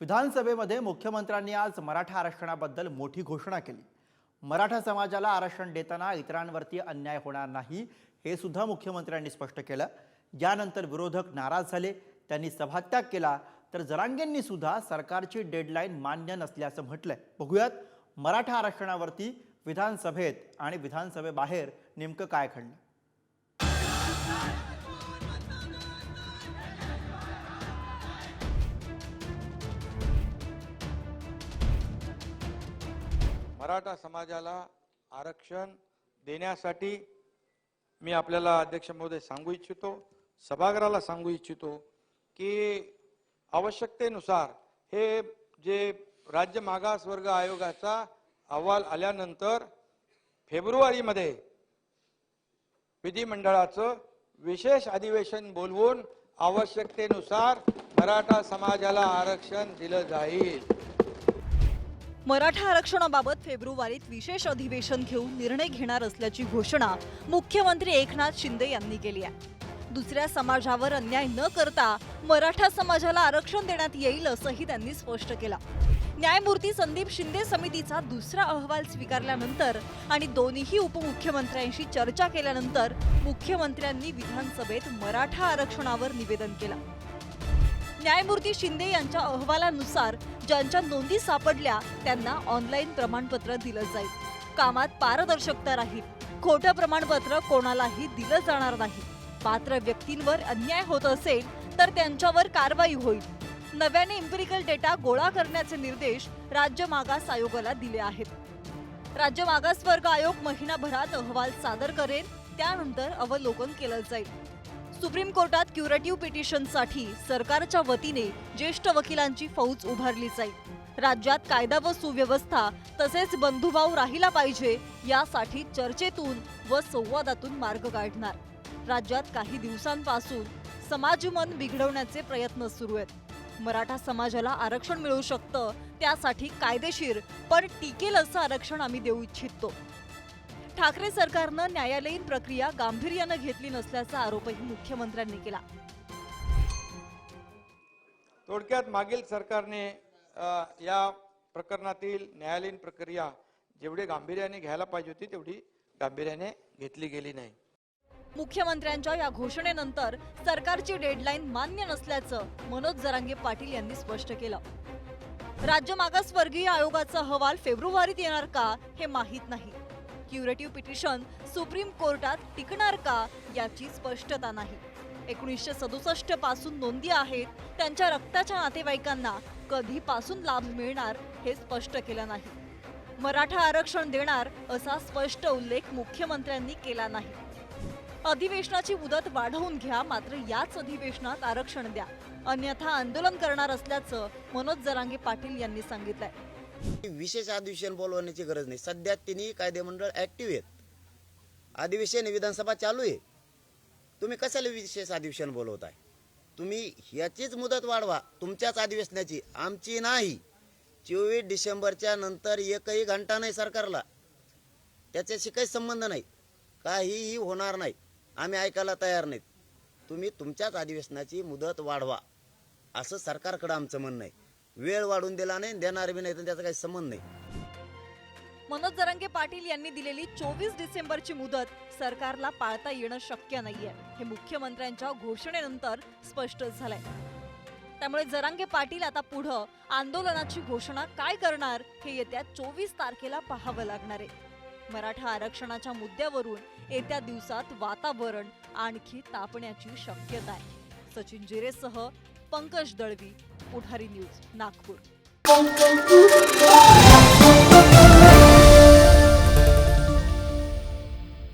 विधानसभेमध्ये मुख्यमंत्र्यांनी आज मराठा आरक्षणाबद्दल मोठी घोषणा केली. मराठा समाजाला आरक्षण देताना इतरांवरती अन्याय होणार नाही हे सुद्धा मुख्यमंत्र्यांनी स्पष्ट केलं. यानंतर विरोधक नाराज झाले त्यांनी सभात्याग केला. तर जरांगेंनी सुद्धा सरकारची डेडलाईन मान्य नसल्याचं म्हटलंय. बघूयात मराठा आरक्षणावरती विधानसभेत आणि विधानसभेबाहेर नेमकं काय घडलं? मराठा समाजाला आरक्षण देण्यासाठी मी आपल्याला अध्यक्ष महोदय सांगू इच्छितो सभागृहाला सांगू इच्छितो की आवश्यकतेनुसार हे जे राज्य मागासवर्ग आयोगाचा अहवाल आल्यानंतर फेब्रुवारीमध्ये विधिमंडळाचं विशेष अधिवेशन बोलवून आवश्यकतेनुसार मराठा समाजाला आरक्षण दिलं जाईल. मराठा आरक्षणाबाबत फेब्रुवारीत विशेष अधिवेशन घेऊन निर्णय घेणार असल्याची घोषणा मुख्यमंत्री एकनाथ शिंदे यांनी केली आहे. दुसऱ्या समाजावर अन्याय न करता मराठा समाजाला आरक्षण देण्यात येईल असंही त्यांनी स्पष्ट केलं. न्यायमूर्ती संदीप शिंदे समितीचा दुसरा अहवाल स्वीकारल्यानंतर आणि दोन्ही उपमुख्यमंत्र्यांशी चर्चा केल्यानंतर मुख्यमंत्र्यांनी विधानसभेत मराठा आरक्षणावर निवेदन केलं. न्यायमूर्ती शिंदे यांच्या अहवालानुसार ज्यांच्या नोंदी सापडल्या त्यांना ऑनलाईन प्रमाणपत्र दिलं जाईल. कामात पारदर्शकता राहील. खोटं प्रमाणपत्र कोणालाही दिलं जाणार नाही. पात्र व्यक्तींवर अन्याय होत असेल तर त्यांच्यावर कारवाई होईल. नव्याने इम्पेरिकल डेटा गोळा करण्याचे निर्देश राज्य मागास आयोगाला दिले आहेत. राज्य मागासवर्ग आयोग महिनाभरात अहवाल सादर करेल त्यानंतर अवलोकन केलं जाईल. सुप्रीम कोर्टात क्युरेटिव्ह पिटिशनसाठी सरकारच्या वतीने ज्येष्ठ वकिलांची फौज उभारली जाईल. राज्यात कायदा व सुव्यवस्था तसेच बंधुभाव राहिला पाहिजे यासाठी चर्चेतून व संवादातून मार्ग काढणार. राज्यात काही दिवसांपासून समाजमन बिघडवण्याचे प्रयत्न सुरू आहेत. मराठा समाजाला आरक्षण मिळू शकतं त्यासाठी कायदेशीर पण टिकेल असं आरक्षण आम्ही देऊ इच्छितो. ठाकरे सरकारनं न्यायालयीन प्रक्रिया गांभीर्यानं घेतली नसल्याचा आरोपही मुख्यमंत्र्यांनी केला. थोडक्यात मागील सरकारने या प्रकरणातील न्यायालयीन प्रक्रिया जेवढी गांभीर्याने घ्यायला पाहिजे होती तेवढी गांभीर्याने घेतली गेली नाही. मुख्यमंत्र्यांच्या या घोषणेनंतर सरकारची डेडलाईन मान्य नसल्याचं मनोज जरांगे पाटील यांनी स्पष्ट केलं. राज्य मागासवर्गीय आयोगाचा अहवाल फेब्रुवारीत येणार का हे माहीत नाही. क्युरेटिव्ह पिटिशन सुप्रीम कोर्टात टिकणार का याची स्पष्टता नाही. एकोणीसशे सदुसष्टपासून नोंदी आहेत त्यांच्या रक्ताच्या नातेवाईकांना कधीपासून लाभ मिळणार हे स्पष्ट केलं नाही. मराठा आरक्षण देणार असा स्पष्ट उल्लेख मुख्यमंत्र्यांनी केला नाही. अधिवेशनाची मुदत वाढवून घ्या मात्र याच अधिवेशनात आरक्षण द्या. अन्यथा आंदोलन करणार असल्याचं मनोज जरांगे पाटील यांनी सांगितलंय. विशेष अधिवेशन बोलवण्याची गरज नाही. सध्या तिन्ही कायदेमंडळ ऍक्टिव्ह आहेत. अधिवेशन विधानसभा चालू आहे. तुम्ही कशाला विशेष अधिवेशन बोलवताय? तुम्ही ह्याचीच मुदत वाढवा. तुमच्याच अधिवेशनाची. आमची नाही. चोवीस डिसेंबरच्या नंतर एकही घंटा नाही सरकारला. त्याच्याशी काही संबंध नाही. काहीही होणार नाही. आम्ही ऐकायला तयार नाहीत. तुम्ही तुमच्याच अधिवेशनाची मुदत वाढवा. असं सरकारकडं आमचं म्हणणं आहे. वेळ वाढून दिला नाही देणार बी नाही तर त्याचा काही संबंध नाही. मनोज जरांगे पाटील यांनी दिलेली चोवीस डिसेंबरची मुदत सरकारला पाळता येणं शक्य नाहीये हे मुख्यमंत्र्यांच्या घोषणेनंतर स्पष्ट झालंय. त्यामुळे जरांगे पाटील आता पुढं आंदोलनाची घोषणा काय करणार हे येत्या चोवीस तारखेला पाहावं लागणार आहे. मराठा आरक्षणाच्या मुद्द्यावरून येत्या दिवसात वातावरण आणखी तापण्याची शक्यता आहे. सचिन जिरेसह पंकज दळवी पुढारी न्यूज नागपूर.